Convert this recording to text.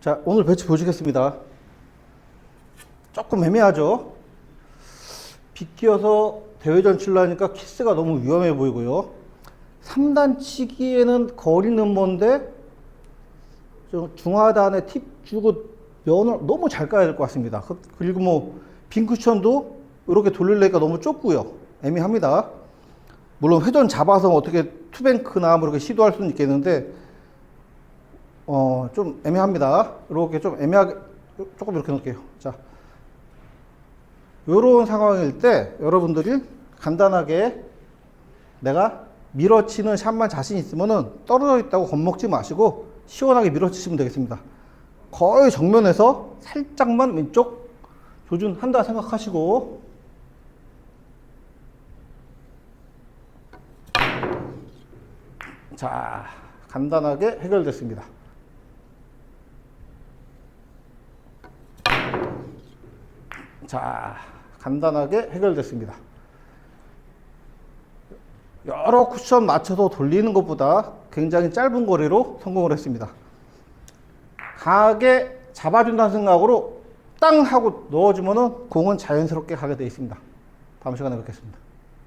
자, 오늘 배치 보시겠습니다. 조금 애매하죠? 비껴서 대회전 칠라니까 키스가 너무 위험해 보이고요. 3단 치기에는 거리는 좀 중하단에 팁 주고 면을 너무 잘 까야 될 것 같습니다. 그- 그리고 뭐 빈 쿠션도 이렇게 돌릴래니까 너무 좁고요. 애매합니다. 물론 회전 잡아서 어떻게 투뱅크나 뭐 이렇게 시도할 수는 있겠는데 어 좀 애매합니다. 이렇게 좀 애매하게 조금 이렇게 놓을게요. 자, 이런 상황일 때 여러분들이 간단하게 내가 밀어치는 샷만 자신 있으면은 떨어져 있다고 겁먹지 마시고 시원하게 밀어치시면 되겠습니다. 거의 정면에서 살짝만 왼쪽 조준한다 생각하시고 자 간단하게 해결됐습니다. 자 간단하게 해결됐습니다. 여러 쿠션 맞춰서 돌리는 것보다 굉장히 짧은 거리로 성공을 했습니다. 강하게 잡아준다는 생각으로 땅 하고 넣어주면은 공은 자연스럽게 가게 되어 있습니다. 다음 시간에 뵙겠습니다.